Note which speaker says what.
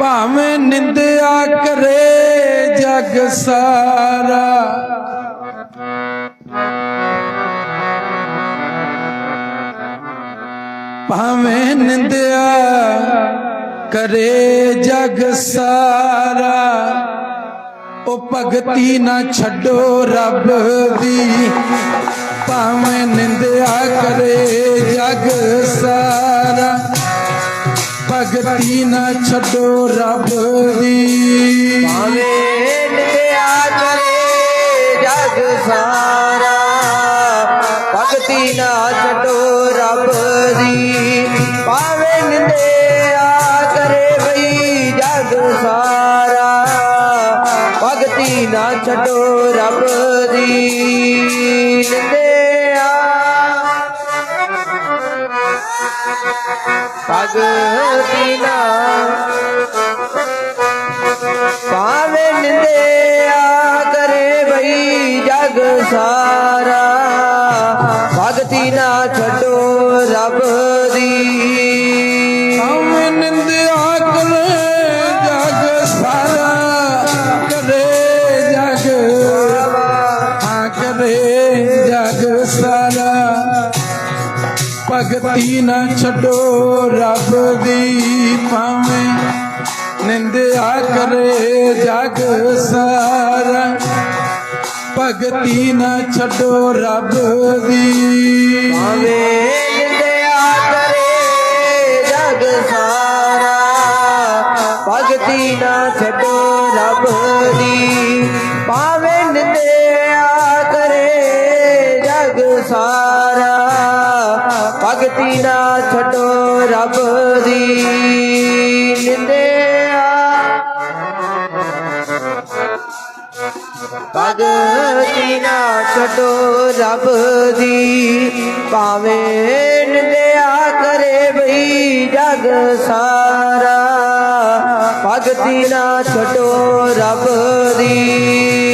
Speaker 1: ਭਾਵੇਂ ਨਿੰਦਿਆ ਕਰੇ ਜਗ ਸਾਰਾ। ਭਾਵੇਂ ਨਿੰਦਿਆ ਕਰੇ ਜਗ ਸਾਰਾ। ਉਹ ਭਗਤੀ ਨਾ ਛੱਡੋ ਰੱਬ ਦੀ। ਭਾਵੇਂ ਨਿੰਦਿਆ ਕਰੇ ਜਗ ਸਾਰਾ। ਭਗਤੀ ਨਾ ਛੱਡੋ ਰੱਬ ਦੀ।
Speaker 2: ਭਾਵੇਂ ਨਿੰਦਿਆ ਕਰੇ ਜਗ ਸਾਰਾ, ਭਗਤੀ ਨਾ ਛੱਡੋ ਰੱਬ ਦੀ। ਭਾਵੇਂ ਨਿੰਦਿਆ ਕਰੇ ਬਈ ਜਗ ਸਾਰਾ, ਭਗਤੀ ਨਾ ਛੱਡੋ ਰੱਬ ਦੀ। ਨਿੰਦਿਆ ਭਗਤੀ ਨਾ ਪਾਵੇ ਨਿੰਦਿਆ ਕਰੇ ਬਈ ਜਗ ਸਾਰਾ ਭਗਤੀ ਨਾ ਛੱਡੋ ਰੱਬ ਦੀ
Speaker 1: ਭਾਵੇਂ ਨਿੰਦਿਆ ਕਰੇ ਜਗ ਸਾਰਾ ਕਰੇ ਜਗ ਭਗਤੀ ਨਾ ਛੱਡੋ ਰੱਬ ਦੀ ਭਾਵੇਂ ਨਿੰਦਿਆ ਕਰੇ ਜਗ ਸਾਰਾ। ਭਗਤੀ ਨਾ ਛੱਡੋ ਰੱਬ ਦੀ।
Speaker 2: ਭਾਵੇਂ ਨਿੰਦਿਆ ਕਰੇ ਜਗ ਸਾਰਾ। ਭਗਤੀ ਨਾ ਛੱਡੋ ਰੱਬ ਦੀ। ਪਾਵੇ ਨਿੰਦਿਆ ਕਰੇ ਜਗ ਸਾਰਾ। ਭਗਤੀ ਨਾ ਛੱਡੋ ਰੱਬ ਦੀ। ਨਿੰਦਿਆ। ਭਗਤੀ ਨਾ ਛੱਡੋ ਰੱਬ ਦੀ। ਭਾਵੇਂ ਨਿੰਦਿਆ ਕਰੇ ਬਈ ਜਗ ਸਾਰਾ। ਭਗਤੀ ਨਾ ਛੱਡੋ ਰੱਬ ਦੀ।